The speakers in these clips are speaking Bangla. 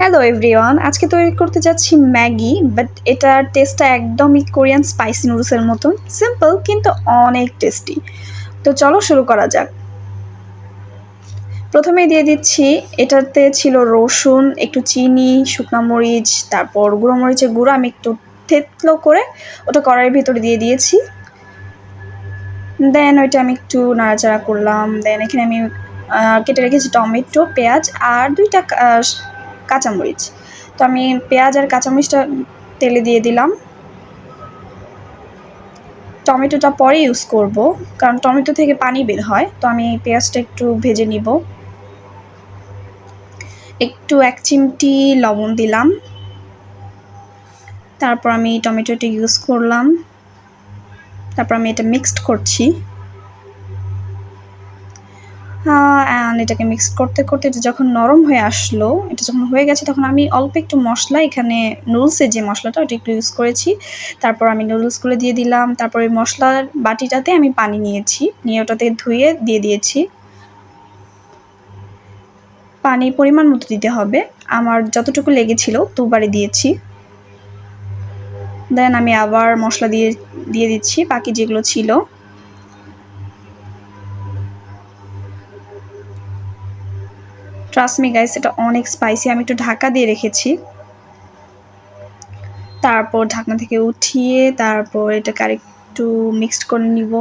হ্যালো এভরিওয়ান আজকে তৈরি করতে যাচ্ছি ম্যাগি বাট এটার টেস্টটা একদমই কোরিয়ান স্পাইসি নুডলসের মতন। সিম্পল কিন্তু অনেক টেস্টি তো চলো শুরু করা যাক। প্রথমে দিয়ে দিচ্ছি, এটাতে ছিল রসুন, একটু চিনি, শুকনো মরিচ, তারপর গুঁড়ো মরিচের গুঁড়ো, আমি একটু থেতলো করে ওটা কড়াইয়ের ভিতরে দিয়ে দিয়েছি। দেন ওইটা আমি একটু নাড়াচাড়া করলাম। দেন এখানে আমি কেটে রেখেছি টমেটো, পেঁয়াজ, আর দুইটা কাঁচামরিচ। তো আমি পেঁয়াজ আর কাঁচামরিচটা তেলে দিয়ে দিলাম। টমেটোটা পরে ইউজ করব, কারণ টমেটো থেকে পানি বের হয়, তো আমি পেঁয়াজটা একটু ভেজে নিব। একটু এক চিমটি লবণ দিলাম। তারপর আমি টমেটোটা ইউজ করলাম। তারপর আমি এটা মিক্সড করছি। অ্যান্ড এটাকে মিক্স করতে করতে এটা যখন নরম হয়ে আসলো, এটা যখন হয়ে গেছে তখন আমি অল্প একটু মশলা, এখানে নুডলসের যে মশলাটা ওটা একটু ইউজ করেছি। তারপর আমি নুডলসগুলো দিয়ে দিলাম, তারপর ওই মশলার বাটিটাতে আমি পানি নিয়েছি, নিয়ে ওটাতে ধুয়ে দিয়ে দিয়েছি। পানি পরিমাণ মতো দিতে হবে, আমার যতটুকু লেগেছিল দুবারে দিয়েছি। দেন আমি আবার মশলা দিয়ে দিয়ে দিচ্ছি, বাকি যেগুলো ছিল। ট্রাস্ট মি গাইস এটা অনেক স্পাইসি আমি একটু ঢাকা দিয়ে রেখেছি। তারপর ঢাকনা থেকে উঠিয়ে তারপর এটাকে আরেকটু মিক্সড করে নিব।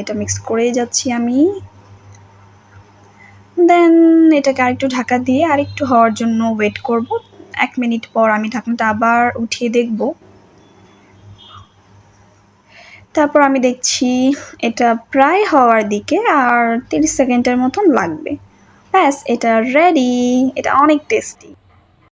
এটা মিক্স করেই যাচ্ছি আমি। দেন এটাকে আরেকটু ঢাকা দিয়ে আরেকটু হওয়ার জন্য ওয়েট করব। এক মিনিট পর আমি ঢাকনাটা আবার উঠিয়ে দেখব। তারপর আমি দেখছি এটা প্রায় হওয়ার দিকে আর তিরিশ সেকেন্ডের মতন লাগবে। ব্যাস, এটা রেডি এটা অনেক টেস্টি